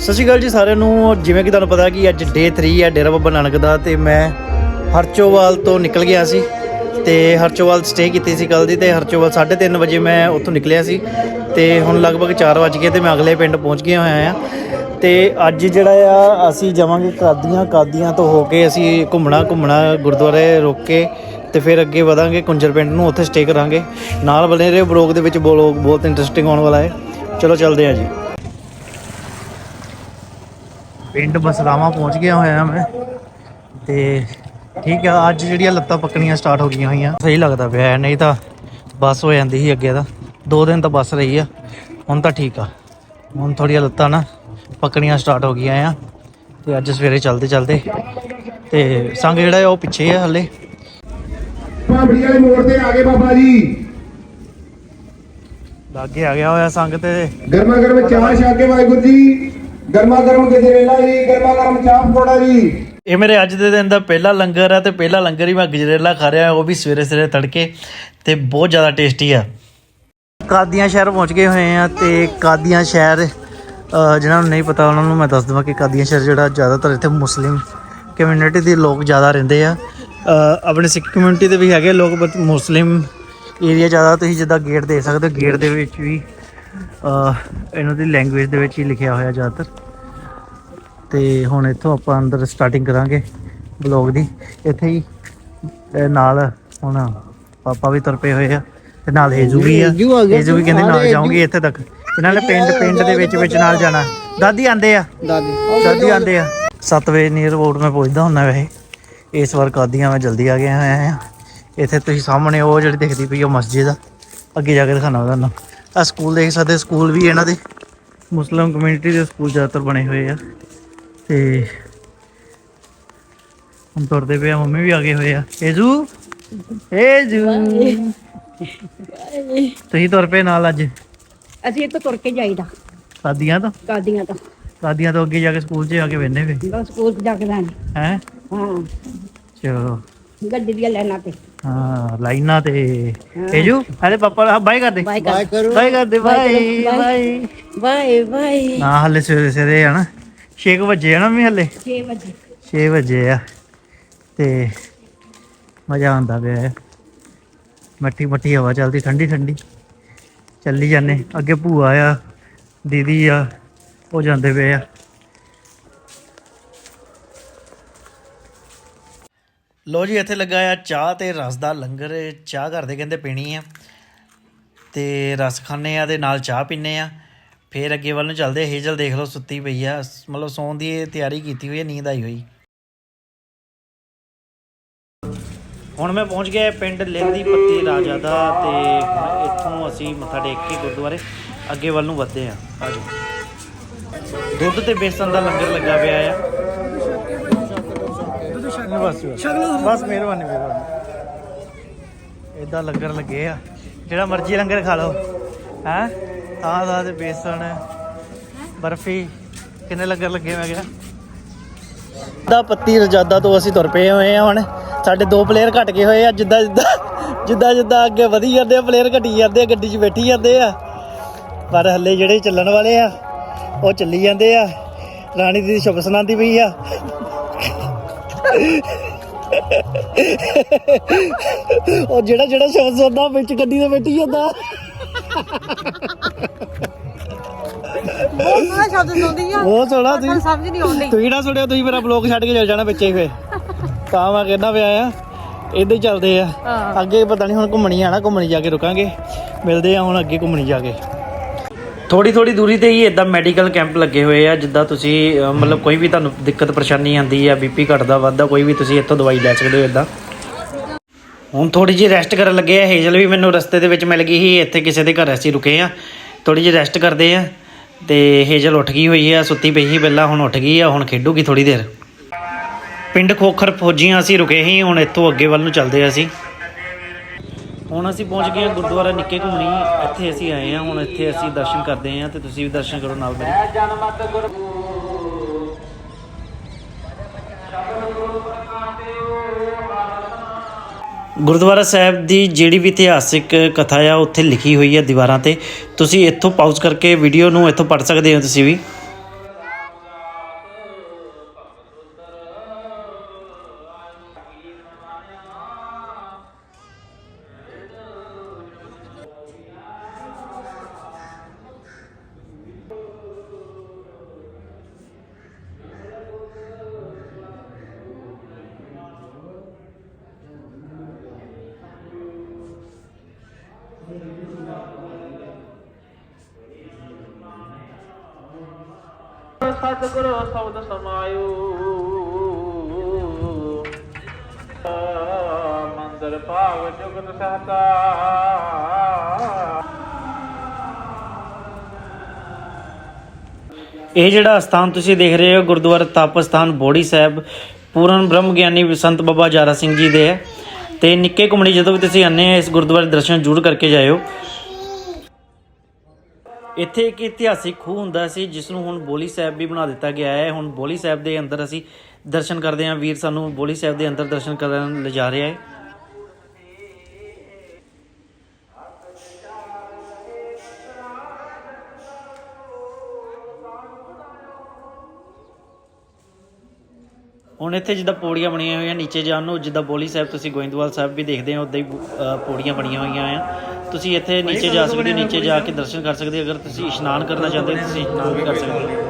ਸਤਿ ਸ਼੍ਰੀ ਅਕਾਲ ਜੀ ਸਾਰਿਆਂ ਨੂੰ। ਜਿਵੇਂ ਕਿ ਤੁਹਾਨੂੰ ਪਤਾ ਕਿ ਅੱਜ ਡੇ 3 ਹੈ ਡੇਰਾ ਬਾਬਾ ਨਾਨਕ ਦਾ ਤੇ ਮੈਂ ਹਰਚੋਵਾਲ ਤੋਂ ਨਿਕਲ ਗਿਆ ਸੀ ਤੇ ਹਰਚੋਵਾਲ ਸਟੇ ਕੀਤੀ ਸੀ ਕੱਲ ਦੀ ਤੇ ਹਰਚੋਵਾਲ 3:30 ਵਜੇ ਮੈਂ ਉੱਥੋਂ ਨਿਕਲਿਆ ਸੀ ਤੇ ਹੁਣ ਲਗਭਗ 4 ਵਜ ਗਏ ਤੇ ਮੈਂ ਅਗਲੇ ਪਿੰਡ ਪਹੁੰਚ ਗਿਆ ਹੋਇਆ ਆ ਤੇ ਅੱਜ ਜਿਹੜਾ ਆ, ਅਸੀਂ ਜਾਵਾਂਗੇ ਕਾਦੀਆਂ ਕਾਦੀਆਂ ਤੋਂ ਹੋ ਕੇ ਅਸੀਂ ਘੁੰਮਣਾ ਘੁੰਮਣਾ ਗੁਰਦੁਆਰੇ ਰੁਕ ਕੇ ਤੇ ਫਿਰ ਅੱਗੇ ਵਧਾਂਗੇ, ਕੁੰਜਰ ਪਿੰਡ ਨੂੰ ਉੱਥੇ ਸਟੇ ਕਰਾਂਗੇ। ਨਾਲ ਬਣੇ ਰਹੇ, ਬਲੌਗ ਦੇ ਵਿੱਚ ਬਲੌਗ ਬਹੁਤ ਇੰਟਰਸਟਿੰਗ ਆਉਣ ਵਾਲਾ ਹੈ। ਚਲੋ ਚੱਲਦੇ ਹਾਂ ਜੀ। ਪਿੰਡ ਬਸਰਾਵਾ ਪਹੁੰਚ ਗਿਆ ਹੋਇਆ ਮੈਂ। ਤੇ ਠੀਕ ਆ ਅੱਜ ਜਿਹੜੀਆਂ ਲੱਤਾਂ ਪੱਕਣੀਆਂ ਸਟਾਰਟ ਹੋ ਗਈਆਂ ਹੋਈਆਂ। ਸਹੀ ਲੱਗਦਾ ਪਿਆ ਨਹੀਂ ਤਾਂ ਬੱਸ ਹੋ ਜਾਂਦੀ ਸੀ ਅੱਗੇ ਦਾ ਦੋ ਦਿਨ ਤਾਂ ਬੱਸ ਰਹੀ ਆ ਹੁਣ ਤਾਂ ਠੀਕ ਆ। ਹੁਣ ਥੋੜੀਆਂ ਲੱਤਾਂ ਨਾ ਪੱਕਣੀਆਂ ਸਟਾਰਟ ਹੋ ਗਈਆਂ ਆ। ਤੇ ਅੱਜ ਸਵੇਰੇ ਚੱਲਦੇ ਚੱਲਦੇ ਤੇ ਸੰਗ ਜਿਹੜਾ ਉਹ ਪਿੱਛੇ ਆ ਹਲੇ। ਭਾਬੜੀ ਵਾਲੇ ਮੋੜ ਤੇ ਆ ਗਏ ਬਾਬਾ ਜੀ। ਲਾਗੇ ਆ ਗਿਆ ਹੋਇਆ ਸੰਗ ਤੇ। ਗਰਮਾ ਗਰਮ ਚਾਹ ਛਾ ਕੇ ਵਾਹਿਗੁਰੂ ਜੀ। ਗਰਮਾ ਗਰਮ ਗਜਰੇਲਾ ਜੀ ਗਰਮਾ ਗਰਮ ਚਾਹ ਪਕੌੜਾ ਜੀ। ਇਹ ਮੇਰੇ ਅੱਜ ਦੇ ਦਿਨ ਦਾ ਪਹਿਲਾ ਲੰਗਰ ਆ ਤੇ ਪਹਿਲਾ ਲੰਗਰ ਹੀ ਮੈਂ ਗਜਰੇਲਾ ਖਾ ਰਿਹਾ ਉਹ ਵੀ ਸਵੇਰੇ ਸਵੇਰੇ ਤੜਕੇ ਤੇ ਬਹੁਤ ਜ਼ਿਆਦਾ ਟੇਸਟੀ ਆ। ਕਾਦੀਆਂ ਸ਼ਹਿਰ ਪਹੁੰਚ ਗਏ ਹੋਏ ਆ ਤੇ ਕਾਦੀਆਂ ਸ਼ਹਿਰ ਅ, ਜਿਨ੍ਹਾਂ ਨੂੰ ਨਹੀਂ ਪਤਾ ਉਹਨਾਂ ਨੂੰ ਮੈਂ ਦੱਸ ਦਵਾਂ ਕਿ ਕਾਦੀਆਂ ਸ਼ਹਿਰ ਜਿਹੜਾ ਜ਼ਿਆਦਾਤਰ ਇੱਥੇ ਮੁਸਲਿਮ ਕਮਿਊਨਿਟੀ ਦੇ ਲੋਕ ਜ਼ਿਆਦਾ ਰਹਿੰਦੇ ਆ। ਅ, ਆਪਣੇ ਸਿੱਖ ਕਮਿਊਨਿਟੀ ਦੇ ਵੀ ਹੈਗੇ ਲੋਕ ਬਟ ਮੁਸਲਿਮ ਏਰੀਆ ਜ਼ਿਆਦਾ ਤੁਸੀਂ ਜਿੱਦਾਂ ਗੇਟ ਦੇਖ ਸਕਦੇ ਹੋ ਗੇਟ ਦੇ ਵਿੱਚ ਵੀ ਇਹਨਾਂ ਦੀ ਲੈਂਗੁਏਜ ਦੇ ਵਿੱਚ ਹੀ ਲਿਖਿਆ ਹੋਇਆ ਜ਼ਿਆਦਾਤਰ। ਤੇ ਹੁਣ ਇੱਥੋਂ ਆਪਾਂ ਅੰਦਰ ਸਟਾਰਟਿੰਗ ਕਰਾਂਗੇ ਬਲੌਗ ਦੀ। ਇੱਥੇ ਹੀ ਨਾਲ ਹੁਣ ਪਾਪਾ ਵੀ ਤੁਰ ਪਏ ਹੋਏ ਆ ਤੇ ਨਾਲ ਹੇਜੂ ਵੀ ਆ। ਹੇਜੂ ਵੀ ਕਹਿੰਦੇ ਨਾਲ ਜਾਊਂਗੀ ਇੱਥੇ ਤੱਕ। ਇਹਨਾਂ ਨੇ ਪਿੰਡ ਪਿੰਡ ਦੇ ਵਿੱਚ ਵਿੱਚ ਨਾਲ ਜਾਣਾ। ਦਾਦੀ ਆਂਦੇ ਆ। ਦਾਦੀ। ਦਾਦੀ ਆਂਦੇ ਆ। 7 ਵਜੇ ਨੀਅਰ ਅਬਾਊਟ ਮੈਂ ਪਹੁੰਚਦਾ ਹੁੰਦਾ ਵੈਸੇ। ਇਸ ਵਾਰ ਕਾਦੀਆਂ ਮੈਂ ਜਲਦੀ ਆ ਗਿਆ ਹੋਇਆ ਆ। ਇੱਥੇ ਤੁਸੀਂ ਸਾਹਮਣੇ ਉਹ ਜਿਹੜੀ ਦਿਖਦੀ ਪਈ ਉਹ ਮਸਜਿਦ ਆ। ਅੱਗੇ ਜਾ ਕੇ ਦਿਖਾਣਾ ਤੁਹਾਨੂੰ। ਆ ਸਕੂਲ ਦੇਖ ਸਕਦੇ ਸਕੂਲ ਵੀ ਇਹਨਾਂ ਦੇ। ਮੁਸਲਿਮ ਕਮਿਊਨਿਟੀ ਦੇ ਸਕੂਲ ਜ਼ਿਆਦਾਤਰ ਬਣੇ ਹੋਏ ਆ। ਤੇ ਹੁਣ ਤੁਰਦੇ ਪਏ ਆ ਮੰਮੀ ਵੀ ਆ ਗਏ ਹੋਏ ਆ। ਏਜੂ ਏਜੂ ਤੁਸੀਂ ਤੁਰ ਪਏ ਨਾਲ ਅੱਜ? ਅਸੀਂ ਇੱਥੇ ਤੁਰ ਕੇ ਜਾਈਦਾ। ਕਾਦੀਆਂ ਤੋਂ? ਕਾਦੀਆਂ ਤੋਂ। ਕਾਦੀਆਂ ਤੋਂ ਅੱਗੇ ਜਾ ਕੇ ਸਕੂਲ 'ਚ ਆ ਕੇ ਵੇ ਬਸ ਸਕੂਲ ਜਾ ਕੇ ਲੈਣ ਹੈ? ਹਾਂ। ਚਲੋ। ਗੱਡੀ ਦੀਆਂ ਲੈਣਾ ਤੇ ਹਾਂ ਲਾਈਨਾਂ ਤੇ। ਏਜੂ ਹਲੇ ਪਾਪਾ ਬਾਈ ਕਰਦੇ ਬਾਏ ਕਰ। ਕਰੋ ਬਾਈ ਕਰਦੇ ਬਾਈ ਬਾਈ ਬਾਏ ਬਾਏ ਨਾ ਹਲੇ ਸਵੇਰੇ ਸਵੇਰੇ ਆ ਨਾ। 6 ਵਜੇ ਆ ਨਾ ਵੀ ਹਲੇ? 6 ਵਜੇ। 6 ਵਜੇ ਆ। ਤੇ ਮਜ਼ਾ ਆਉਂਦਾ ਪਿਆ ਹੈ ਮੱਠੀ ਮੱਠੀ ਹਵਾ ਚੱਲਦੀ ਠੰਡੀ ਠੰਡੀ। ਚੱਲੀ ਜਾਂਦੇ। ਅੱਗੇ ਭੂਆ ਆ ਦੀਦੀ ਆ ਉਹ ਜਾਂਦੇ ਪਏ ਆ। ਲੋ ਜੀ, ਇੱਥੇ ਲੱਗਾ ਆ ਚਾਹ ਤੇ ਰਸ ਦਾ ਲੰਗਰ। ਚਾਹ ਘਰ ਦੇ ਕਹਿੰਦੇ ਪੀਣੀ ਆ। ਤੇ ਰਸ ਖਾਣੇ ਆ ਤੇ ਨਾਲ ਚਾਹ ਪੀਣੇ ਆ। ਫੇਰ ਅੱਗੇ ਵੱਲ ਨੂੰ ਚੱਲਦੇ ਹੇਜਲ ਦੇਖ ਲਓ, ਸੁੱਤੀ ਪਈ ਆ। ਮਤਲਬ ਸੌਣ ਦੀ ਇਹ ਤਿਆਰੀ ਕੀਤੀ ਹੋਈ ਹੈ ਨੀਂਦ ਆਈ ਹੋਈ। ਹੁਣ ਮੈਂ ਪਹੁੰਚ ਗਿਆ ਪਿੰਡ ਲਹਿੰਦੀ ਪੱਤੀ ਰਾਜਾ ਦਾ ਤੇ ਇੱਥੋਂ ਅਸੀਂ ਮੱਥਾ ਟੇਕ ਕੇ ਗੁਰਦੁਆਰੇ ਅੱਗੇ ਵੱਲ ਨੂੰ ਵਧਦੇ ਆ। ਆਜੋ ਦੁੱਧ ਤੇ ਬੇਸਨ ਦਾ ਲੰਗਰ ਲੱਗਾ ਪਿਆ ਆ। ਬਸ ਬਸ ਬਸ ਮਿਹਰਬਾਨੀ ਮਿਹਰਬਾਨੀ। ਇਦਾਂ ਲੰਗਰ ਲੱਗੇ ਆ। ਜਿਹੜਾ ਮਰਜ਼ੀ ਲੰਗਰ ਖਾ ਲਓ। ਹੈ? ਤਾਂ ਦਾ ਤੇ ਬੇਸਣ ਬਰਫੀ। ਕਿੰਨੇ ਲੰਗਰ ਲੱਗੇ ਮੈਂ ਕਿਹਾ? ਦਾ ਪੱਤੀ ਰਜਾਦਾ ਤੋਂ ਅਸੀਂ ਤੁਰ ਪਏ ਹੋਏ ਆ ਹੁਣ। ਸਾਡੇ ਦੋ ਪਲੇਅਰ ਘਟ ਗਏ ਹੋਏ ਆ। ਜਿੱਦਾਂ ਜਿੱਦਾਂ ਜਿੱਦਾਂ ਜਿੱਦਾਂ ਅੱਗੇ ਵਧੀ ਜਾਂਦੇ ਆ ਪਲੇਅਰ ਘਟੀ ਜਾਂਦੇ ਆ ਗੱਡੀ 'ਚ ਬੈਠੀ ਜਾਂਦੇ ਆ। ਪਰ ਹੱਲੇ ਜਿਹੜੇ ਚੱਲਣ ਵਾਲੇ ਆ ਉਹ ਚੱਲੀ ਜਾਂਦੇ ਆ। ਰਾਣੀ ਦੀ ਸ਼ੁਭ ਸੁਣਾਉਂਦੀ ਪਈ ਆ। ਉਹ ਜਿਹੜਾ ਜਿਹੜਾ ਸ਼ਬਦ ਸੁਣਦਾ ਵਿੱਚ ਗੱਡੀ ਦੇ ਬੈਠੀ ਜਾਂਦਾ ਬਹੁਤ ਸੋਹਣਾ ਸ਼ਬਦ ਸੁਣਦੀ ਆ। ਉਹ ਸੋਹਣਾ ਤੁਸੀਂ ਸਮਝ ਨਹੀਂ ਆਉਂਦੀ। ਤੁਸੀਂ ਨਾ ਸੁਣਿਓ ਤੁਸੀਂ ਮੇਰਾ ਬਲੌਗ ਛੱਡ ਕੇ ਚੱਲ ਜਾਣਾ ਵਿੱਚੇ ਫੇ ਤਾਂ ਮੈਂ ਕਹਿੰਦਾ ਪਿਆ ਆ ਇਦਾਂ ਹੀ ਚੱਲਦੇ ਆ। ਹਾਂ। ਅੱਗੇ ਪਤਾ ਨਹੀਂ ਹੁਣ ਘੁੰਮਣੀ ਆਣਾ ਘੁੰਮਣੀ ਜਾ ਕੇ ਰੁਕਾਂਗੇ। ਮਿਲਦੇ ਆ ਹੁਣ ਅੱਗੇ ਘੁੰਮਣੀ ਜਾ ਕੇ। ਥੋੜੀ ਥੋੜੀ ਦੂਰੀ ਤੇ ਹੀ ਇਦਾਂ ਮੈਡੀਕਲ ਕੈਂਪ ਲੱਗੇ ਹੋਏ ਆ ਜਿੱਦਾਂ ਤੁਸੀਂ ਅਹ, ਮਤਲਬ ਕੋਈ ਵੀ ਤੁਹਾਨੂੰ ਦਿੱਕਤ ਪਰੇਸ਼ਾਨੀ ਆਂਦੀ ਆ ਬੀਪੀ ਘਟਦਾ ਵੱਧਦਾ ਕੋਈ ਵੀ ਤੁਸੀਂ ਇੱਥੋਂ ਦਵਾਈ ਲੈ ਸਕਦੇ ਹੋ ਇਦਾਂ ਹੁਣ ਥੋੜੀ ਜਿਹੀ ਰੈਸਟ ਕਰਨ ਲੱਗੇ ਆ ਹੇਜਲ ਵੀ ਮੈਨੂੰ ਰਸਤੇ ਦੇ ਵਿੱਚ ਮਿਲ ਗਈ ਸੀ ਇੱਥੇ ਕਿਸੇ ਦੇ ਘਰ ਅਸੀਂ ਰੁਕੇ ਆ। ਥੋੜੀ ਜਿਹੀ ਰੈਸਟ ਕਰਦੇ ਆ ਤੇ ਹੇਜਲ ਉੱਠ ਗਈ ਹੋਈ ਆ ਸੁੱਤੀ ਪਈ ਸੀ ਪਹਿਲਾਂ ਹੁਣ ਉੱਠ ਗਈ ਆ ਹੁਣ ਖੇਡੂਗੀ ਥੋੜੀ ਦੇਰ। ਪਿੰਡ ਖੋਖਰ ਫੌਜੀਆਂ ਅਸੀਂ ਰੁਕੇ ਸੀ ਹੁਣ ਇੱਥੋਂ ਅੱਗੇ ਵੱਲ ਨੂੰ ਚੱਲਦੇ ਆ ਅਸੀਂ। ਹੁਣ ਅਸੀਂ ਪਹੁੰਚ ਗਏ ਹਾਂ ਗੁਰਦੁਆਰਾ ਨਿੱਕੇ ਘੁੰਮਣੀ। ਇੱਥੇ ਅਸੀਂ ਆਏ ਹਾਂ, ਹੁਣ ਇੱਥੇ ਅਸੀਂ ਦਰਸ਼ਨ ਕਰਦੇ ਹਾਂ ਤੇ ਤੁਸੀਂ ਵੀ ਦਰਸ਼ਨ ਕਰੋ ਨਾਲ ਮੇਰੇ ਗੁਰਦੁਆਰਾ ਸਾਹਿਬ ਦੀ ਜਿਹੜੀ ਵੀ ਇਤਿਹਾਸਿਕ ਕਥਾ ਆ, ਉੱਥੇ ਲਿਖੀ ਹੋਈ ਹੈ ਦੀਵਾਰਾਂ ਤੇ। ਤੁਸੀਂ ਇੱਥੋਂ ਪਾਉਜ਼ ਕਰਕੇ ਵੀਡੀਓ ਨੂੰ ਇੱਥੋਂ ਪੜ੍ਹ ਸਕਦੇ ਹੋ ਤੁਸੀਂ ਵੀ। ਸਤਿਗੁਰੂ ਸ਼ਬਦ ਸਮਾਇਓ। ਮੰਦਰ ਭਾਗ ਜੁਗਤ ਸਹਤਾ। ਇਹ ਜਿਹੜਾ ਸਥਾਨ ਤੁਸੀਂ ਦੇਖ ਰਹੇ ਹੋ, ਗੁਰਦੁਆਰਾ ਤਪ ਸਥਾਨ ਬੋੜੀ ਸਾਹਿਬ, ਪੂਰਨ ਬ੍ਰਹਮ ਗਿਆਨੀ ਸੰਤ ਬਾਬਾ ਜਾਰਾ ਸਿੰਘ ਜੀ ਦੇ ਹੈ। ਤੇ ਨਿੱਕੇ ਕੁਮੜੀ ਜਦੋਂ ਵੀ ਤੁਸੀਂ ਆਨੇ ਆ ਇਸ ਗੁਰਦੁਆਰੇ ਦੇ ਦਰਸ਼ਨ ਜ਼ਰੂਰ ਕਰਕੇ ਜਾਇਓ। ਇੱਥੇ ਇੱਕ ਇਤਿਹਾਸਿਕ ਖੂਹ ਹੁੰਦਾ ਸੀ, ਜਿਸ ਨੂੰ ਹੁਣ ਬੋਲੀ ਸਾਹਿਬ ਵੀ ਬਣਾ ਦਿੱਤਾ ਗਿਆ ਹੈ। ਹੁਣ ਬੋਲੀ ਸਾਹਿਬ ਦੇ ਅੰਦਰ ਅਸੀਂ ਦਰਸ਼ਨ ਕਰਦੇ ਹਾਂ। ਵੀਰ ਸਾਨੂੰ ਬੋਲੀ ਸਾਹਿਬ ਦੇ ਅੰਦਰ ਦਰਸ਼ਨ ਕਰਨ ਲਿਜਾ ਰਿਹਾ ਹੈ। ਹੁਣ ਇੱਥੇ ਜਿੱਦਾਂ ਪੌੜੀਆਂ ਬਣੀਆਂ ਹੋਈਆਂ ਨੀਚੇ ਜਾਣ ਨੂੰ, ਜਿੱਦਾਂ ਬੋਲੀ ਸਾਹਿਬ, ਤੁਸੀਂ ਗੋਇੰਦਵਾਲ ਸਾਹਿਬ ਵੀ ਦੇਖਦੇ ਹੋ, ਉਦਾਂ ਹੀ ਪੌੜੀਆਂ ਬਣੀਆਂ ਹੋਈਆਂ ਆ। ਤੁਸੀਂ ਇੱਥੇ ਨੀਚੇ ਜਾ ਸਕਦੇ ਹੋ, ਨੀਚੇ ਜਾ ਕੇ ਦਰਸ਼ਨ ਕਰ ਸਕਦੇ ਹੋ, ਅਗਰ ਤੁਸੀਂ ਇਸ਼ਨਾਨ ਕਰਨਾ ਚਾਹੁੰਦੇ ਹੋ, ਤੁਸੀਂ ਇਸ਼ਨਾਨ ਵੀ ਕਰ ਸਕਦੇ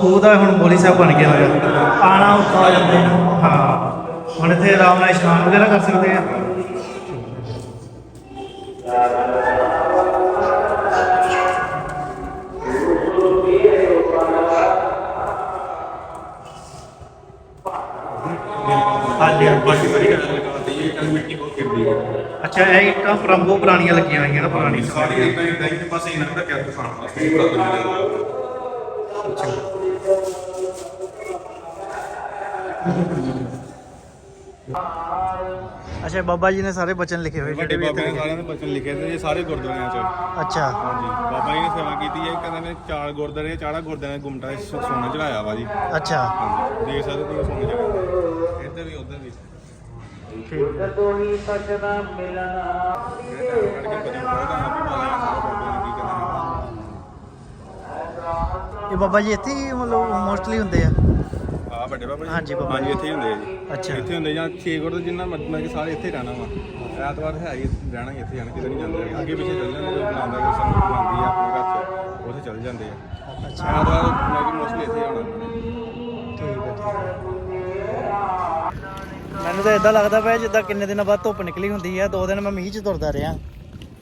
ਖੂਹ ਦਾ ਹੁਣ ਬੋਲੀ ਸਾਹਿਬ ਬਣ ਗਿਆ ਹੋਇਆ। ਆਣਾ ਉੱਥੋਂ ਆ ਜਾਂਦੇ ਆ ਹਾਂ। ਹੁਣ ਇੱਥੇ ਆਰਾਮ ਨਾਲ ਇਸ਼ਨਾਨ ਵਗੈਰਾ ਕਰ ਸਕਦੇ ਆ। ਅੱਛਾ ਇਹ ਇੱਟਾਂ ਪ੍ਰੰਭੂ ਪੁਰਾਣੀਆਂ ਲੱਗੀਆਂ ਹੋਈਆਂ ਨਾ ਪੁਰਾਣੀ ਸਾਰੀ ਇਦਾਂ ਇਦਾਂ ਹੀ ਬਸ ਇਹਨਾਂ ਨੂੰ ਰੱਖਿਆ ਦਿਖਾਉਣ ਵਾਸਤੇ। ਪੂਰਾ ਅੱਛਾ ਬਾਬਾ ਜੀ ਨੇ ਸਾਰੇ ਬਚਨ ਲਿਖੇ ਹੋਏ ਵੱਡੇ ਬਾਬੇ ਨੇ ਸਾਰਿਆਂ ਦੇ ਬਚਨ ਲਿਖੇ ਤੇ ਇਹ ਸਾਰੇ ਗੁਰਦੁਆਰਿਆਂ ਚ। ਅੱਛਾ। ਹਾਂਜੀ ਬਾਬਾ ਜੀ ਨੇ ਸੇਵਾ ਕੀਤੀ ਹੈ ਕਹਿੰਦੇ ਨੇ ਚਾਰ ਗੁਰਦੁਆਰੇ ਚਾਰਾਂ ਗੁਰਦੁਆਰਿਆਂ ਦੇ ਗੁੰਮਟਾ ਸੋਨਾ ਚੜਾਇਆ ਵਾ ਜੀ। ਅੱਛਾ। ਹਾਂਜੀ ਦੇਖ ਸਕਦੇ ਤੁਸੀਂ ਸੋਨਾ ਚੜਾਇਆ ਇੱਧਰ ਵੀ ਉੱਧਰ ਵੀ। ਜਦੋਂ ਹੀ ਸਜਦਾ ਮਿਲਣਾ ਨਾ ਨੇ ਇਹ ਬਾਬਾ ਜੀ ਇੱਥੇ ਹੀ ਮਤਲਬ ਮੋਸਟਲੀ ਹੁੰਦੇ ਆ? ਵੱਡੇ ਬਾਬਾ ਜੀ। ਹਾਂਜੀ, ਬਾਬਾ ਹਾਂਜੀ ਇੱਥੇ ਹੀ ਹੁੰਦੇ ਆ ਜੀ। ਅੱਛਾ। ਇੱਥੇ ਹੁੰਦੇ ਜਾਂ ਛੇ ਗੁਰਦੁਆਰੇ ਜਿੰਨਾ ਮਤਲਬ ਕਿ ਸਾਰੇ ਇੱਥੇ ਹੀ ਰਹਿਣਾ ਵਾ। ਐਤਵਾਰ ਹੈ ਹੀ ਰਹਿਣਾ ਹੀ ਇੱਥੇ ਜਾਣਾ ਕਿਤੇ ਨਹੀਂ ਜਾਂਦੇ ਹੈਗੇ। ਅੱਗੇ ਪਿੱਛੇ ਚੱਲ ਜਾਂਦੇ ਕੋਈ ਬੁਲਾਉਂਦਾ ਕੋਈ ਸੰਗਤ ਬੁਲਾਉਂਦੀ ਆ ਆਪਣੇ ਘਰ ਚ ਉੱਥੇ ਚੱਲ ਜਾਂਦੇ ਆ। ਅੱਛਾ। ਐਤਵਾਰ ਮੈਂ ਕਿ ਮੋਸਟਲੀ ਇੱਥੇ ਹੀ ਆਉਣਾ। ਉਹਨਾਂ ਨੇ ਮੈਨੂੰ ਤਾਂ ਇਦਾਂ ਲੱਗਦਾ ਪਿਆ ਜਿੱਦਾਂ ਕਿੰਨੇ ਦਿਨਾਂ ਬਾਅਦ ਧੁੱਪ ਨਿਕਲੀ ਹੁੰਦੀ ਆ ਦੋ ਦਿਨ ਮੈਂ ਮੀਂਹ 'ਚ ਤੁਰਦਾ ਰਿਹਾ।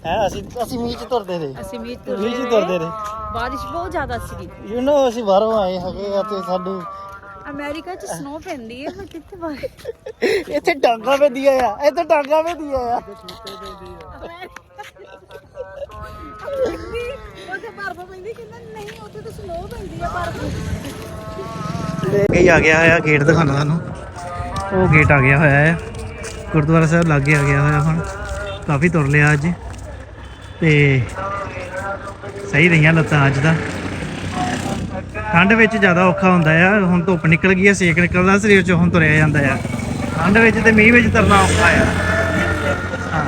ਹੈ ਅਸੀਂ ਅਸੀਂ ਮੀਂਹ 'ਚ ਤੁਰਦੇ ਰਹੇ। ਅਸੀਂ ਮੀਂਹ ਮੀਂਹ 'ਚ ਤੁਰਦੇ ਰਹੇ। ਬਾਰਿਸ਼ ਬਹੁਤ ਜ਼ਿਆਦਾ ਸੀ ਯੂ نو ਅਸੀਂ ਬਾਹਰੋਂ ਆਏ ਹੈਗੇ ਆ ਤੇ ਸਾਨੂੰ ਅਮਰੀਕਾ 'ਚ ਸਨੋ ਪੈਂਦੀ ਹੈ ਬਟ ਇੱਥੇ ਬਾਰਿਸ਼ ਇੱਥੇ ਡਾਂਗਾ ਪੈਂਦੀਆਂ ਆ ਇੱਥੇ ਡਾਂਗਾ ਪੈਂਦੀਆਂ ਆ ਉੱਥੇ ਬਰਫ਼ ਪੈਂਦੀ ਕਹਿੰਦਾ ਨਹੀਂ ਉੱਥੇ ਤਾਂ ਸਨੋ ਪੈਂਦੀ ਆ ਬਰਫ਼। ਇਹ ਆ ਗਿਆ ਹੋਇਆ ਗੇਟ ਦਿਖਾਣਾ ਤੁਹਾਨੂੰ। ਉਹ ਗੇਟ ਆ ਗਿਆ ਹੋਇਆ ਹੈ ਗੁਰਦੁਆਰਾ ਸਾਹਿਬ ਲਾਗੇ ਆ ਗਿਆ ਹੋਇਆ ਹੁਣ। ਕਾਫੀ ਤੁਰ ਲਿਆ ਅੱਜ। ਤੇ ਸਹੀ ਰਹੀਆਂ ਲੱਤਾਂ ਅੱਜ ਦਾ ਠੰਡ ਵਿੱਚ ਜ਼ਿਆਦਾ ਔਖਾ ਹੁੰਦਾ ਆ ਹੁਣ ਧੁੱਪ ਨਿਕਲ ਗਈ ਹੈ ਸੇਕ ਨਿਕਲਦਾ ਸਰੀਰ ਚੋਂ ਹੁਣ ਤੁਰਿਆ ਜਾਂਦਾ ਆ। ਠੰਡ ਵਿੱਚ ਤੇ ਮੀਂਹ ਵਿੱਚ ਤੁਰਨਾ ਔਖਾ ਆ। ਹਾਂ।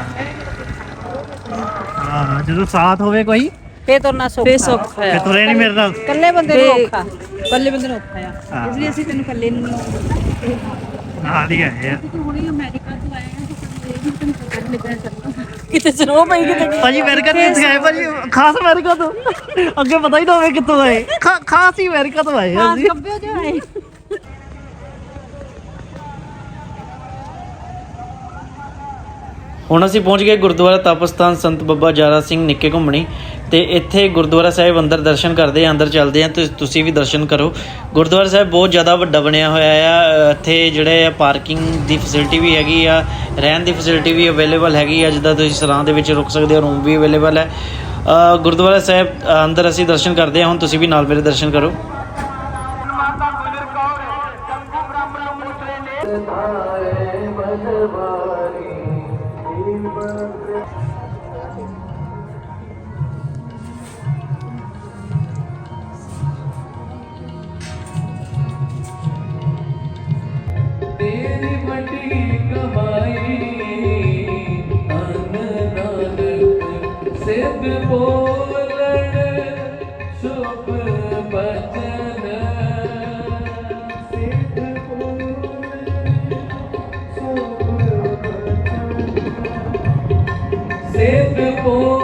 ਹਾਂ ਜਦੋਂ ਸਾਥ ਹੋਵੇ ਕੋਈ ਫੇ ਤੁਰਨਾ ਸੌਖਾ। ਫੇ ਸੁੱਖ। ਤੇ ਤੁਰੇ ਨਹੀਂ ਮੇਰੇ ਨਾਲ। ਇਕੱਲੇ ਬੰਦੇ ਨੂੰ ਔਖਾ। ਬੱਲੇ ਬੰਦੇ ਨੂੰ ਔਖਾ ਆ। ਇਸ ਲਈ ਅਸੀਂ ਤੈਨੂੰ ਕੱਲੇ ਨੂੰ ਨਾਲ ਹੀ ਆਏ ਆ। ਤੂੰ ਹੁਣੇ ਅਮਰੀਕਾ ਤੋਂ ਆਇਆ ਹੈ ਤੇ ਤੈਨੂੰ ਪਤਾ ਨਹੀਂ ਲੱਗਣਾ ਕਿਤੇ ਸਨੋ ਪਈ ਕਿਤੇ ਭਾਜੀ ਅਮਰੀਕਾ ਤੋਂ ਕਿੱਥੇ ਆਏ ਭਾਜੀ ਖਾਸ ਅਮਰੀਕਾ ਤੋਂ। ਅੱਗੇ ਪਤਾ ਹੀ ਨਾ ਹੋਵੇ ਕਿੱਥੋਂ ਆਏ। ਖਾ- ਖਾਸ ਹੀ ਅਮਰੀਕਾ ਤੋਂ ਆਏ ਹਾਂ ਅਸੀਂ। ਕੱਬਿਓ ਜੋ ਆਏ। ਹੁਣ ਅਸੀਂ ਪਹੁੰਚ ਗਏ ਗੁਰਦੁਆਰਾ ਤਪਸਥਾਨ ਸੰਤ ਬੱਬਾ ਜਾਰਾ ਸਿੰਘ ਨਿੱਕੇ ਘੁੰਮਣੀ ਤੇ ਇੱਥੇ ਗੁਰਦੁਆਰਾ ਸਾਹਿਬ ਅੰਦਰ ਦਰਸ਼ਨ ਕਰਦੇ ਆ ਅੰਦਰ ਚੱਲਦੇ ਆ ਤੇ ਤੁਸੀਂ ਵੀ ਦਰਸ਼ਨ ਕਰੋ। ਗੁਰਦੁਆਰਾ ਸਾਹਿਬ ਬਹੁਤ ਜ਼ਿਆਦਾ ਵੱਡਾ ਬਣਿਆ ਹੋਇਆ ਆ, ਇੱਥੇ ਜਿਹੜੇ ਆ ਪਾਰਕਿੰਗ ਦੀ ਫੈਸਿਲਿਟੀ ਵੀ ਹੈਗੀ ਆ, ਰਹਿਣ ਦੀ ਫੈਸਿਲਿਟੀ ਵੀ ਅਵੇਲੇਬਲ ਹੈਗੀ ਆ, ਜਿੱਦਾਂ ਤੁਸੀਂ ਸਰਾਂ ਦੇ ਵਿੱਚ ਰੁਕ ਸਕਦੇ ਹੋ ਰੂਮ ਵੀ ਅਵੇਲੇਬਲ ਹੈ। ਗੁਰਦੁਆਰਾ ਸਾਹਿਬ ਅੰਦਰ ਅਸੀਂ ਦਰਸ਼ਨ ਕਰਦੇ ਆ ਹੁਣ ਤੁਸੀਂ ਵੀ ਨਾਲ ਮੇਰੇ ਦਰਸ਼ਨ ਕਰੋ। ਸਿੱਧ ਬੋਲਣ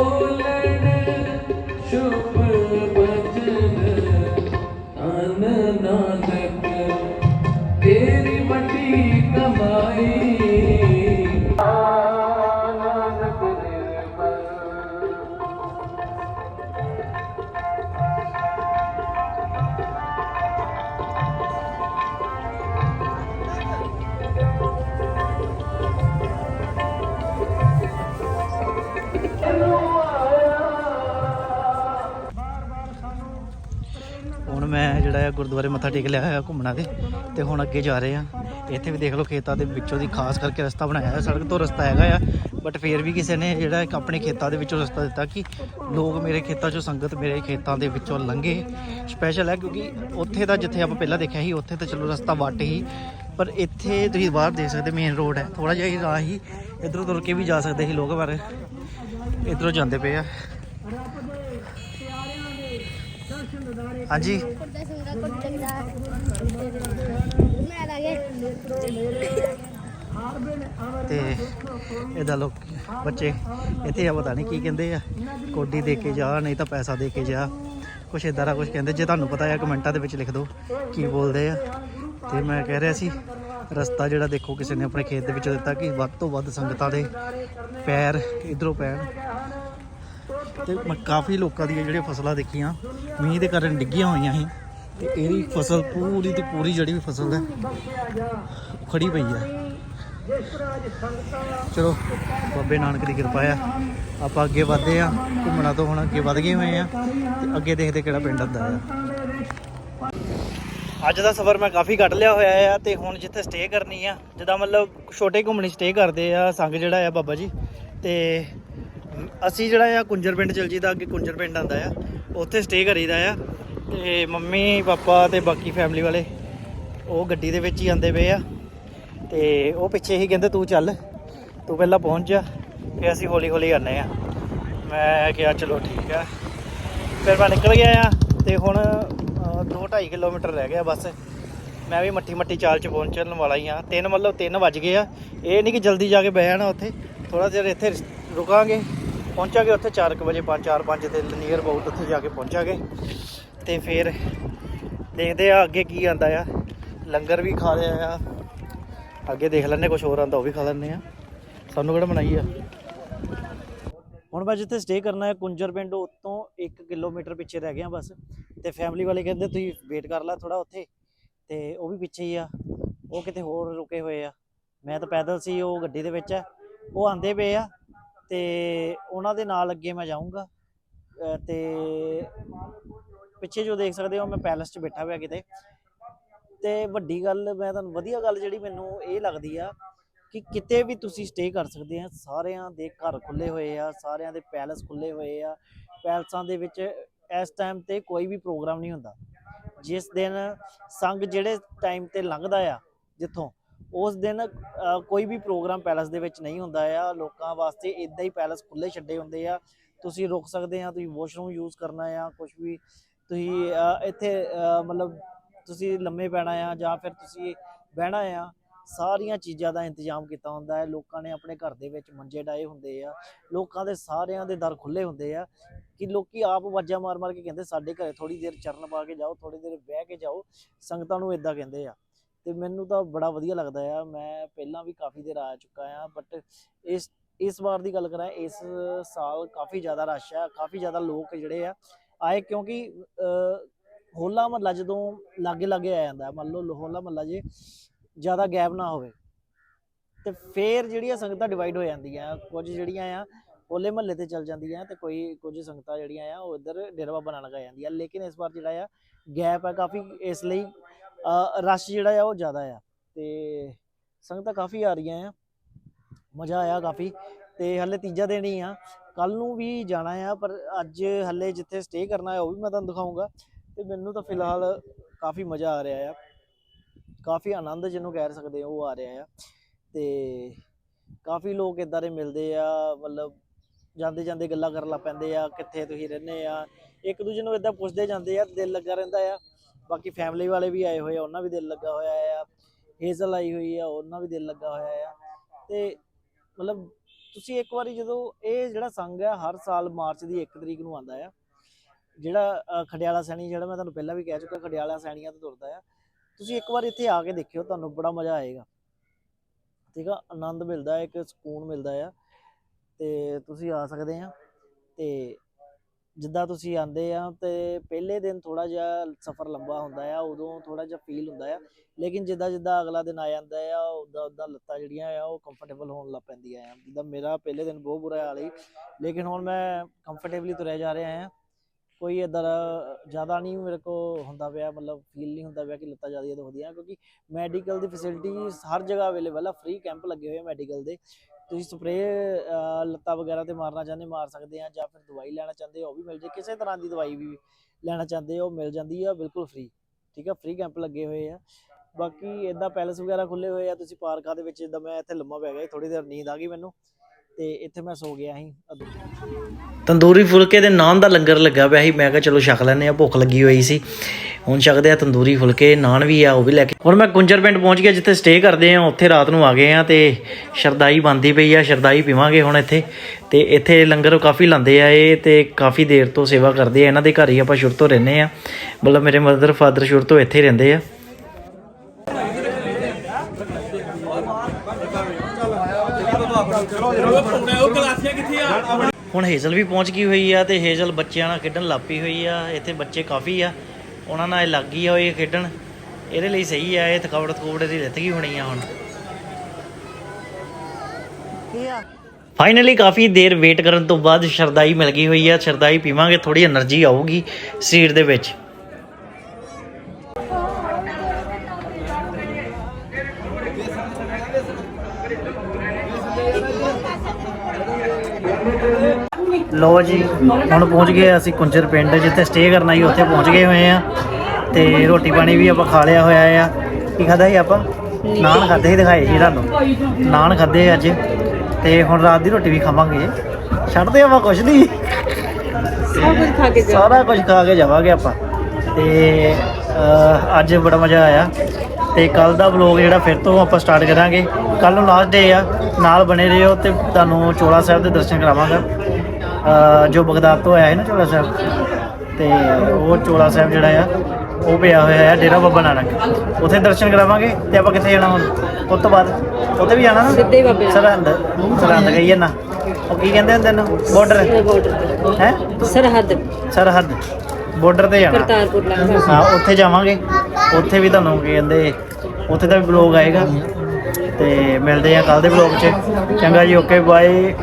ਮੈਂ ਗੁਰਦੁਆਰੇ ਮੱਥਾ ਟੇਕ ਲਿਆ ਹੋਇਆ ਘੁੰਮਣਾ ਤੇ ਤੇ ਹੁਣ ਅੱਗੇ ਜਾ ਰਹੇ ਆ ਇੱਥੇ ਵੀ ਦੇਖ ਲਓ ਖੇਤਾਂ ਦੇ ਵਿੱਚੋਂ ਦੀ ਖਾਸ ਕਰਕੇ ਰਸਤਾ ਬਣਾਇਆ ਹੈ ਸੜਕ ਤੋਂ ਰਸਤਾ ਹੈਗਾ ਆ ਬਟ ਫੇਰ ਵੀ ਕਿਸੇ ਨੇ ਜਿਹੜਾ ਇੱਕ ਆਪਣੇ ਖੇਤਾਂ ਦੇ ਵਿੱਚੋਂ ਰਸਤਾ ਦਿੱਤਾ ਕਿ ਲੋਕ ਮੇਰੇ ਖੇਤਾਂ 'ਚੋਂ ਸੰਗਤ ਮੇਰੇ ਖੇਤਾਂ ਦੇ ਵਿੱਚੋਂ ਲੰਘੇ। ਸਪੈਸ਼ਲ ਹੈ ਕਿਉਂਕਿ ਉੱਥੇ ਦਾ ਜਿੱਥੇ ਆਪਾਂ ਪਹਿਲਾਂ ਦੇਖਿਆ ਸੀ, ਉੱਥੇ ਤਾਂ ਚਲੋ ਰਸਤਾ ਵੱਟ ਹੀ, ਪਰ ਇੱਥੇ ਤੁਸੀਂ ਬਾਹਰ ਦੇਖ ਸਕਦੇ ਮੇਨ ਰੋਡ ਹੈ। ਥੋੜਾ ਜਿਹਾ ਹੀ ਰਾਹ ਹੀ ਇਧਰੋਂ ਤੁਰ ਕੇ ਵੀ ਜਾ ਸਕਦੇ ਸੀ ਲੋਕ, ਪਰ ਇਧਰੋਂ ਜਾਂਦੇ ਪਏ ਆ। ਹਾਂਜੀ। ਕੁੜਤਾ ਸੰਗਾ ਕੁੜਤਾ ਦਾ ਮੈਂ ਲਾਗੇ ਤੇ ਇਹਦਾ ਲੋਕ ਬੱਚੇ ਇੱਥੇ ਆ, ਪਤਾ ਨਹੀਂ ਕੀ ਕਹਿੰਦੇ ਆ। ਕੋਡੀ ਦੇ ਕੇ ਜਾ, ਨਹੀਂ ਤਾਂ ਪੈਸਾ ਦੇ ਕੇ ਜਾ। ਕੁਛ ਇਦਾਂ ਦਾ ਕੁਛ ਕਹਿੰਦੇ, ਜੇ ਤੁਹਾਨੂੰ ਪਤਾ ਆ, ਕਮੈਂਟਾਂ ਦੇ ਵਿੱਚ ਲਿਖ ਦਿਓ ਕੀ ਬੋਲਦੇ ਆ। ਤੇ ਮੈਂ ਕਹਿ ਰਿਹਾ ਸੀ, ਰਸਤਾ ਜਿਹੜਾ ਦੇਖੋ ਕਿਸੇ ਨੇ ਆਪਣੇ ਖੇਤ ਦੇ ਵਿੱਚ ਦਿੱਤਾ ਕਿ ਵੱਧ ਤੋਂ ਵੱਧ ਸੰਗਤਾਂ ਦੇ ਪੈਰ ਇਧਰੋਂ ਪੈਣ। ਤੇ ਮੈਂ ਕਾਫੀ ਲੋਕਾਂ ਦੀਆਂ ਜਿਹੜੀਆਂ ਫਸਲਾਂ ਦੇਖੀਆਂ, ਮੀਂਹ ਦੇ ਕਾਰਨ ਡਿੱਗੀਆਂ ਹੋਈਆਂ ਸੀ ਤੇ ਇਹਦੀ ਫਸਲ ਪੂਰੀ ਦੀ ਪੂਰੀ ਜਿਹੜੀ ਵੀ ਫਸਲ ਹੈ ਉਹ ਖੜੀ ਪਈ ਹੈ। ਚਲੋ, ਬਾਬੇ ਨਾਨਕ ਦੀ ਕਿਰਪਾ ਆ ਆਪਾਂ ਅੱਗੇ ਵਧਦੇ ਆ ਘੁੰਮਣਾ ਤੋਂ ਹੁਣ ਅੱਗੇ ਵਧ ਗਏ ਹੋਏ ਆ ਤੇ ਅੱਗੇ ਦੇਖਦੇ ਕਿਹੜਾ ਪਿੰਡ ਹੁੰਦਾ ਆ ਅੱਜ ਦਾ ਸਫ਼ਰ ਮੈਂ ਕਾਫੀ ਕੱਢ ਲਿਆ ਹੋਇਆ ਆ ਤੇ ਹੁਣ ਜਿੱਥੇ ਸਟੇ ਕਰਨੀ ਆ, ਜਿੱਦਾਂ ਮਤਲਬ ਛੋਟੇ ਘੁੰਮਣੀ ਸਟੇ ਕਰਦੇ ਆ, ਸੰਗ ਜਿਹੜਾ ਆ ਬਾਬਾ ਜੀ ਤੇ ਅਸੀਂ ਜਿਹੜਾ ਆ ਕੁੰਜਰ ਪਿੰਡ ਚਲ ਜੀਦਾ ਅੱਗੇ ਕੁੰਜਰ ਪਿੰਡ ਆਂਦਾ ਆ, ਉੱਥੇ ਸਟੇ ਕਰੀਦਾ ਆ। ਤੇ ਮੰਮੀ, ਪਾਪਾ ਤੇ ਬਾਕੀ ਫੈਮਿਲੀ ਵਾਲੇ, ਉਹ ਗੱਡੀ ਦੇ ਵਿੱਚ ਹੀ ਆਂਦੇ ਪਏ ਆ। ਤੇ ਉਹ ਪਿੱਛੇ ਹੀ ਕਹਿੰਦੇ, ਤੂੰ ਚੱਲ, ਤੂੰ ਪਹਿਲਾਂ ਪਹੁੰਚ ਜਾ, ਫਿਰ ਅਸੀਂ ਹੌਲੀ ਹੌਲੀ ਆਨੇ ਆ। ਮੈਂ ਕਿਹਾ, ਚਲੋ ਠੀਕ ਆ। ਫਿਰ ਮੈਂ ਨਿਕਲ ਗਿਆ ਆ ਤੇ ਹੁਣ 2.5 ਕਿਲੋਮੀਟਰ ਰਹਿ ਗਿਆ ਬਸ। ਮੈਂ ਵੀ ਮੱਠੀ ਮੱਠੀ ਚਾਲ ਚ ਪਹੁੰਚਣ ਵਾਲਾ ਹੀ ਆ। ਤਿੰਨ ਮਤਲਬ 3 ਵੱਜ ਗਏ ਆ। ਇਹ ਨਹੀਂ ਕਿ ਜਲਦੀ ਜਾ ਕੇ ਬਹਿ ਜਾਣਾ ਉੱਥੇ ਥੋੜਾ ਜਿਹਾ ਇੱਥੇ ਰੁਕਾਂਗੇ। ਪਹੁੰਚਾਂਗੇ ਉੱਥੇ 4 ਵਜੇ 5 4 5 ਦੇ ਨੀਅਰ ਅਬਾਊਟ ਉੱਥੇ ਜਾ ਕੇ ਪਹੁੰਚਾਂਗੇ। ਤੇ ਫਿਰ ਦੇਖਦੇ ਆ ਅੱਗੇ ਕੀ ਆਂਦਾ ਆ। ਲੰਗਰ ਵੀ ਖਾ ਲਿਆ ਆ। ਅੱਗੇ ਦੇਖ ਲੈਣੇ ਕੁਝ ਹੋਰ ਆਂਦਾ ਉਹ ਵੀ ਖਾ ਲੈਣੇ ਆ। ਸਾਨੂੰ ਕਿਹੜਾ ਮਨਾਈ ਆ? ਹੁਣ ਮੈਂ ਜਿੱਥੇ ਸਟੇ ਕਰਨਾ ਹੈ ਕੁੰਜਰ ਪਿੰਡ, ਉਤੋਂ 1 ਕਿਲੋਮੀਟਰ ਪਿੱਛੇ ਰਹਿ ਗਿਆ ਬਸ। ਤੇ ਫੈਮਿਲੀ ਵਾਲੇ ਕਹਿੰਦੇ, ਤੁਸੀਂ ਵੇਟ ਕਰ ਲੈ ਥੋੜਾ ਉੱਥੇ। ਤੇ ਉਹ ਵੀ ਪਿੱਛੇ ਹੀ ਆ। ਉਹ ਕਿਤੇ ਹੋਰ ਰੁਕੇ ਹੋਏ ਆ। ਮੈਂ ਤਾਂ ਪੈਦਲ ਸੀ, ਉਹ ਗੱਡੀ ਦੇ ਵਿੱਚ ਆ। ਉਹ ਆਂਦੇ ਪਏ ਆ। ਤੇ ਉਹਨਾਂ ਦੇ ਨਾਲ ਅੱਗੇ ਮੈਂ ਜਾਊਂਗਾ। ਅਹ ਤੇ ਪਿੱਛੇ ਜੋ ਦੇਖ ਸਕਦੇ ਹੋ, ਮੈਂ ਪੈਲਸ 'ਚ ਬੈਠਾ ਹੋਇਆ ਕਿਤੇ। ਤੇ ਵੱਡੀ ਗੱਲ, ਮੈਂ ਤੁਹਾਨੂੰ ਵਧੀਆ ਗੱਲ ਜਿਹੜੀ ਮੈਨੂੰ ਇਹ ਲੱਗਦੀ ਆ ਕਿ ਕਿਤੇ ਵੀ ਤੁਸੀਂ ਸਟੇ ਕਰ ਸਕਦੇ ਆ। ਸਾਰਿਆਂ ਦੇ ਘਰ ਖੁੱਲੇ ਹੋਏ ਆ, ਸਾਰਿਆਂ ਦੇ ਪੈਲਸ ਖੁੱਲੇ ਹੋਏ ਆ। ਪੈਲਸਾਂ ਦੇ ਵਿੱਚ ਇਸ ਟਾਈਮ ਤੇ ਕੋਈ ਵੀ ਪ੍ਰੋਗਰਾਮ ਨਹੀਂ ਹੁੰਦਾ। ਜਿਸ ਦਿਨ ਸੰਗ ਜਿਹੜੇ ਟਾਈਮ ਤੇ ਲੰਘਦਾ ਆ, ਜਿੱਥੋਂ ਉਸ ਦਿਨ ਕੋਈ ਵੀ ਪ੍ਰੋਗਰਾਮ ਪੈਲਸ ਦੇ ਵਿੱਚ ਨਹੀਂ ਹੁੰਦਾ ਆ। ਲੋਕਾਂ ਵਾਸਤੇ ਇਦਾਂ ਹੀ ਪੈਲਸ ਖੁੱਲੇ ਛੱਡੇ ਹੁੰਦੇ ਆ। ਤੁਸੀਂ ਰੁਕ ਸਕਦੇ ਆ, ਤੁਸੀਂ ਵਾਸ਼ਰੂਮ ਯੂਜ਼ ਕਰਨਾ ਆ ਕੁਝ ਵੀ। ਤੁਸੀਂ ਇੱਥੇ ਮਤਲਬ ਤੁਸੀਂ ਲੰਮੇ ਪੈਣਾ ਆ ਜਾਂ ਫਿਰ ਤੁਸੀਂ ਬਹਿਣਾ ਆ, ਸਾਰੀਆਂ ਚੀਜ਼ਾਂ ਦਾ ਇੰਤਜ਼ਾਮ ਕੀਤਾ ਹੁੰਦਾ ਹੈ। ਲੋਕਾਂ ਨੇ ਆਪਣੇ ਘਰ ਦੇ ਵਿੱਚ ਮੰਜੇ ਡਾਏ ਹੁੰਦੇ ਆ। ਲੋਕਾਂ ਦੇ ਸਾਰਿਆਂ ਦੇ ਦਰ ਖੁੱਲੇ ਹੁੰਦੇ ਆ ਕਿ ਲੋਕੀ ਆਪ ਵਾਜਾਂ ਮਾਰ ਮਾਰ ਕੇ ਕਹਿੰਦੇ, ਸਾਡੇ ਘਰੇ ਥੋੜੀ ਦੇਰ ਚਰਨ ਪਾ ਕੇ ਜਾਓ ਥੋੜੀ ਦੇਰ ਬਹਿ ਕੇ ਜਾਓ। ਸੰਗਤਾਂ ਨੂੰ ਇਦਾਂ ਕਹਿੰਦੇ ਆ। ਤੇ ਮੈਨੂੰ ਤਾਂ ਬੜਾ ਵਧੀਆ ਲੱਗਦਾ ਆ। ਮੈਂ ਪਹਿਲਾਂ ਵੀ ਕਾਫੀ ਦੇਰ ਆ ਚੁੱਕਾ ਆ ਬਟ ਇਸ ਇਸ ਵਾਰ ਦੀ ਗੱਲ ਕਰਾਂ, ਇਸ ਸਾਲ ਕਾਫੀ ਜ਼ਿਆਦਾ ਰਸ਼ ਆ, ਕਾਫੀ ਜ਼ਿਆਦਾ ਲੋਕ ਜਿਹੜੇ ਆ, ਆਏ ਕਿਉਂਕਿ ਹੋਲਾ ਮਹੱਲਾ ਜਦੋਂ ਲਾਗੇ ਲਾਗੇ ਆ ਜਾਂਦਾ, ਮੰਨ ਲਓ ਹੋਲਾ ਮਹੱਲਾ ਜੇ ਜ਼ਿਆਦਾ ਗੈਪ ਨਾ ਹੋਵੇ, ਤੇ ਫੇਰ ਜਿਹੜੀਆਂ ਸੰਗਤਾਂ ਡਿਵਾਈਡ ਹੋ ਜਾਂਦੀਆਂ, ਕੁਝ ਜਿਹੜੀਆਂ ਆ ਹੋਲੇ ਮਹੱਲੇ ਤੇ ਚੱਲ ਜਾਂਦੀਆਂ ਤੇ ਕੋਈ, ਕੁਝ ਸੰਗਤਾਂ ਜਿਹੜੀਆਂ ਆ ਉਹ ਇੱਧਰ ਡੇਰਾ ਬਾਬਾ ਨਾਨਕ ਆ ਜਾਂਦੀਆਂ। ਲੇਕਿਨ ਇਸ ਵਾਰ ਜਿਹੜਾ ਆ, ਗੈਪ ਆ ਕਾਫੀ ਇਸ ਲਈ ਰਸ਼ ਜਿਹੜਾ ਆ ਉਹ ਜ਼ਿਆਦਾ ਆ ਤੇ ਸੰਗਤਾਂ ਕਾਫੀ ਆ ਰਹੀਆਂ ਆ, ਮਜ਼ਾ ਆਇਆ ਕਾਫੀ ਤੇ ਹਲੇ ਤੀਜਾ ਦਿਨ ਹੀ ਆ ਕੱਲ ਨੂੰ ਵੀ ਜਾਣਾ ਆ ਪਰ ਅੱਜ ਹਲੇ ਜਿੱਥੇ ਸਟੇ ਕਰਨਾ ਹੈ ਉਹ ਵੀ ਮੈਂ ਤੁਹਾਨੂੰ ਦਿਖਾਉਂਗਾ ਤੇ ਮੈਨੂੰ ਤਾਂ ਫਿਲਹਾਲ ਕਾਫੀ ਮਜ਼ਾ ਆ ਰਿਹਾ ਆ, ਕਾਫੀ ਆਨੰਦ ਜਿਹਨੂੰ ਕਹਿ ਸਕਦੇ ਹੋ ਉਹ ਆ ਰਿਹਾ ਆ ਤੇ ਕਾਫੀ ਲੋਕ ਇਦਾਂ ਦੇ ਮਿਲਦੇ ਆ, ਮਤਲਬ ਜਾਂਦੇ ਜਾਂਦੇ ਗੱਲਾਂ ਕਰਨ ਲੱਗ ਪੈਂਦੇ ਆ, ਕਿੱਥੇ ਤੁਸੀਂ ਰਹਿੰਦੇ ਆ, ਇੱਕ ਦੂਜੇ ਨੂੰ ਇਦਾਂ ਪੁੱਛਦੇ ਜਾਂਦੇ ਆ, ਦਿਲ ਲੱਗਾ ਰਹਿੰਦਾ ਆ ਬਾਕੀ ਫੈਮਿਲੀ ਵਾਲੇ ਵੀ ਆਏ ਹੋਏ ਆ, ਉਹਨਾਂ ਵੀ ਦਿਲ ਲੱਗਾ ਹੋਇਆ ਆ। ਹੇਜ਼ਲ ਆਈ ਹੋਈ ਆ, ਉਹਨਾਂ ਵੀ ਦਿਲ ਲੱਗਾ ਹੋਇਆ ਆ। ਤੇ ਮਤਲਬ ਤੁਸੀਂ ਇੱਕ ਵਾਰੀ ਜਦੋਂ ਇਹ ਜਿਹੜਾ ਸੰਗ ਹੈ ਹਰ ਸਾਲ ਮਾਰਚ ਦੀ 1 ਤਰੀਕ ਨੂੰ ਆਉਂਦਾ ਆ, ਜਿਹੜਾ ਖਡਿਆਲਾ ਸੈਣੀ, ਜਿਹੜਾ ਮੈਂ ਤੁਹਾਨੂੰ ਪਹਿਲਾਂ ਵੀ ਕਹਿ ਚੁੱਕਾ, ਖਡਿਆਲਾ ਸੈਣੀਆਂ ਤੋਂ ਤੁਰਦਾ ਆ, ਤੁਸੀਂ ਇੱਕ ਵਾਰ ਇੱਥੇ ਆ ਕੇ ਦੇਖਿਓ, ਤੁਹਾਨੂੰ ਬੜਾ ਮਜ਼ਾ ਆਏਗਾ। ਠੀਕ ਆ? ਆਨੰਦ ਮਿਲਦਾ ਹੈ ਇੱਕ ਸਕੂਨ ਮਿਲਦਾ ਆ। ਤੇ ਤੁਸੀਂ ਆ ਸਕਦੇ ਆ, ਤੇ ਜਿੱਦਾਂ ਤੁਸੀਂ ਆਂਦੇ ਆ ਤੇ ਪਹਿਲੇ ਦਿਨ ਥੋੜਾ ਜਿਹਾ ਸਫ਼ਰ ਲੰਬਾ ਹੁੰਦਾ ਆ, ਉਦੋਂ ਥੋੜਾ ਜਿਹਾ ਫੀਲ ਹੁੰਦਾ ਆ, ਲੇਕਿਨ ਜਿੱਦਾਂ ਜਿੱਦਾਂ ਅਗਲਾ ਦਿਨ ਆ ਜਾਂਦਾ ਆ, ਉਦਾਂ ਉਦਾਂ ਲੱਤਾਂ ਜਿਹੜੀਆਂ ਆ ਉਹ ਕੰਫਰਟੇਬਲ ਹੋਣ ਲੱਗ ਪੈਂਦੀਆਂ ਆ। ਜਿੱਦਾਂ ਮੇਰਾ ਪਹਿਲੇ ਦਿਨ ਬਹੁਤ ਬੁਰਾ ਹਾਲ ਸੀ, ਲੇਕਿਨ ਹੁਣ ਮੈਂ ਕੰਫਰਟੇਬਲੀ ਤੁਰਿਆ ਜਾ ਰਿਹਾ ਆ। ਕੋਈ ਇਦਾਂ ਜ਼ਿਆਦਾ ਨਹੀਂ ਮੇਰੇ ਕੋ ਹੁੰਦਾ ਪਿਆ, ਮਤਲਬ ਫੀਲ ਨਹੀਂ ਹੁੰਦਾ ਪਿਆ ਕਿ ਲੱਤਾਂ ਜ਼ਿਆਦਾ ਦੁਖਦੀਆਂ, ਕਿਉਂਕਿ ਮੈਡੀਕਲ ਦੀ ਫੈਸਿਲਿਟੀ ਹਰ ਜਗ੍ਹਾ ਅਵੇਲੇਬਲ ਆ ਫ੍ਰੀ ਕੈਂਪ ਲੱਗੇ ਹੋਏ ਆ ਮੈਡੀਕਲ ਦੇ। ਤੁਸੀਂ ਸਪਰੇਅ ਲੱਤਾਂ ਵਗੈਰਾ ਤੇ ਮਾਰਨਾ ਚਾਹੁੰਦੇ, ਮਾਰ ਸਕਦੇ ਆ ਜਾਂ ਫਿਰ ਦਵਾਈ ਲੈਣਾ ਚਾਹੁੰਦੇ ਹੋ, ਉਹ ਵੀ ਮਿਲ ਜੇ। ਕਿਸੇ ਤਰ੍ਹਾਂ ਦੀ ਦਵਾਈ ਵੀ ਲੈਣਾ ਚਾਹੁੰਦੇ ਹੋ ਮਿਲ ਜਾਂਦੀ ਆ, ਬਿਲਕੁਲ ਫ੍ਰੀ ਠੀਕ ਆ ਫ੍ਰੀ ਕੈਂਪ ਲੱਗੇ ਹੋਏ ਆ। ਬਾਕੀ ਇਦਾਂ ਪੈਲਸ ਵਗੈਰਾ ਖੁੱਲੇ ਹੋਏ ਆ, ਤੁਸੀਂ ਪਾਰਕਾਂ ਦੇ ਵਿੱਚ ਇਦਾਂ ਮੈਂ ਇੱਥੇ ਲੰਮਾ ਪੈ ਗਿਆ ਥੋੜੀ ਦੇਰ ਨੀਂਦ ਆ ਗਈ ਮੈਨੂੰ, ਤੇ ਇੱਥੇ ਮੈਂ ਸੋ ਗਿਆ ਸੀ ਤੰਦੂਰੀ ਫੁਲਕੇ ਦੇ ਨਾਨ ਦਾ ਲੰਗਰ ਲੱਗਾ ਪਿਆ ਸੀ, ਮੈਂ ਕਿਹਾ ਚਲੋ ਛਕ ਲੈਂਦੇ ਆ ਭੁੱਖ ਲੱਗੀ ਹੋਈ ਸੀ। ਹੁਣ ਛਕਦੇ ਆ ਤੰਦੂਰੀ ਫੁਲਕੇ, ਨਾਨ ਵੀ ਆ, ਉਹ ਵੀ ਲੈ ਕੇ। ਹੁਣ ਮੈਂ ਗੁੰਜਰ ਪਿੰਡ ਪਹੁੰਚ ਗਿਆ, ਜਿੱਥੇ ਸਟੇ ਕਰਦੇ ਆ, ਉੱਥੇ ਰਾਤ ਨੂੰ ਆ ਗਏ ਆ ਤੇ ਸ਼ਰਦਾਈ ਬੰਦੀ ਪਈ ਆ, ਸ਼ਰਦਾਈ ਪੀਵਾਂਗੇ ਹੁਣ ਇੱਥੇ। ਤੇ ਇੱਥੇ ਲੰਗਰ ਕਾਫੀ ਲਾਉਂਦੇ ਆ ਇਹ ਤੇ ਕਾਫੀ ਦੇਰ ਤੋਂ ਸੇਵਾ ਕਰਦੇ ਆ, ਇਹਨਾਂ ਦੇ ਘਰ ਹੀ ਆਪਾਂ ਸ਼ੁਰੂ ਤੋਂ ਰਹਿੰਦੇ ਆ। ਮਤਲਬ ਮੇਰੇ ਮਦਰ ਫਾਦਰ ਸ਼ੁਰੂ ਤੋਂ ਇੱਥੇ ਰਹਿੰਦੇ ਆ। ਹੁਣ ਹੇਜ਼ਲ ਵੀ ਪਹੁੰਚ ਗਈ ਹੋਈ ਆ ਤੇ ਹੇਜ਼ਲ ਬੱਚਿਆਂ ਨਾਲ ਖੇਡਣ ਲੱਪੀ ਹੋਈ ਆ, ਇੱਥੇ ਬੱਚੇ ਕਾਫੀ ਆ। ਉਹਨਾਂ ਨਾਲ ਲੱਗ ਗਈ ਹੋਈ ਖੇਡਣ। ਇਹਦੇ ਲਈ ਸਹੀ ਆ ਇਹ ਥਕਾਵਟ ਥਕੂਵਟ ਦੀ ਲੱਤ ਗਈ ਹੋਣੀ ਆ ਹੁਣ। ਫਾਈਨਲੀ ਕਾਫੀ ਦੇਰ ਵੇਟ ਕਰਨ ਤੋਂ ਬਾਅਦ ਸ਼ਰਦਾਈ ਮਿਲ ਗਈ ਹੋਈ ਆ। ਸ਼ਰਦਾਈ ਪੀਵਾਂਗੇ ਥੋੜੀ એનર્ਜੀ ਆਊਗੀ ਸਰੀਰ ਦੇ ਵਿੱਚ। ਲੋ ਜੀ ਹੁਣ ਪਹੁੰਚ ਗਏ ਅਸੀਂ ਕੁੰਜਰ ਪਿੰਡ ਜਿੱਥੇ ਸਟੇ ਕਰਨਾ ਸੀ ਉੱਥੇ ਪਹੁੰਚ ਗਏ ਹੋਏ ਆ ਤੇ ਰੋਟੀ ਪਾਣੀ ਵੀ ਆਪਾਂ ਖਾ ਲਿਆ ਹੋਇਆ ਆ। ਕੀ ਖਾਦਾ ਸੀ ਆਪਾਂ? ਨਾਨ ਖਾਦੇ ਸੀ ਦਿਖਾਏ ਜੀ ਤੁਹਾਨੂੰ। ਨਾਨ ਖਾਦੇ ਅੱਜ। ਤੇ ਹੁਣ ਰਾਤ ਦੀ ਰੋਟੀ ਵੀ ਖਾਵਾਂਗੇ। ਛੱਡਦੇ ਆਪਾਂ ਕੁਛ ਨਹੀਂ। ਸਾਰਾ ਕੁਝ ਖਾ ਕੇ ਜਾਵਾਂਗੇ ਆਪਾਂ। ਤੇ ਅੱਜ ਬੜਾ ਮਜ਼ਾ ਆਇਆ। ਤੇ ਕੱਲ ਦਾ ਵਲੌਗ ਜਿਹੜਾ ਫਿਰ ਤੋਂ ਆਪਾਂ ਸਟਾਰਟ ਕਰਾਂਗੇ। ਕੱਲ ਨੂੰ ਲਾਸਟ ਡੇ ਆ। ਨਾਲ ਬਣੇ ਰਹੋ ਤੇ ਤੁਹਾਨੂੰ ਚੋਲਾ ਸਾਹਿਬ ਦੇ ਦਰਸ਼ਨ ਕਰਾਵਾਂਗਾ। ਜੋ ਬਗਦਾਦ ਤੋਂ ਆਇਆ ਹੈ ਨਾ ਚੋਲਾ ਸਾਹਿਬ ਤੇ ਉਹ ਚੋਲਾ ਸਾਹਿਬ ਜਿਹੜਾ ਆ ਉਹ ਪਿਆ ਹੋਇਆ ਆ ਡੇਰਾ ਬਾਬਾ ਨਾਨਕ। ਉੱਥੇ ਦਰਸ਼ਨ ਕਰਾਵਾਂਗੇ ਤੇ ਆਪਾਂ ਕਿੱਥੇ ਜਾਣਾ ਹੁਣ? ਉਸ ਤੋਂ ਬਾਅਦ ਉੱਥੇ ਵੀ ਜਾਣਾ ਨਾ? ਸਿੱਧੇ ਬਾਬੇ ਸਰਹੰਦ। ਸਰਹੰਦ ਗਈ ਹੈ ਨਾ? ਉਹ ਕੀ ਕਹਿੰਦੇ ਹੁੰਦੇ ਨੇ? ਬਾਰਡਰ ਹੈ? ਸਰਹੱਦ। ਸਰਹੱਦ। ਬਾਰਡਰ ਤੇ ਜਾਣਾ। ਕਰਤਾਰਪੁਰ ਲਾਂਘਾ ਹਾਂ ਉੱਥੇ ਜਾਵਾਂਗੇ। ਉੱਥੇ ਵੀ ਤੁਹਾਨੂੰ ਕੀ ਕਹਿੰਦੇ ਉੱਥੇ ਦਾ ਵੀ ਬਲੌਗ ਆਏਗਾ। ਤੇ ਮਿਲਦੇ ਆ ਕੱਲ ਦੇ ਬਲੌਗ 'ਚ। ਚੰਗਾ ਜੀ ਓਕੇ ਬਾਏ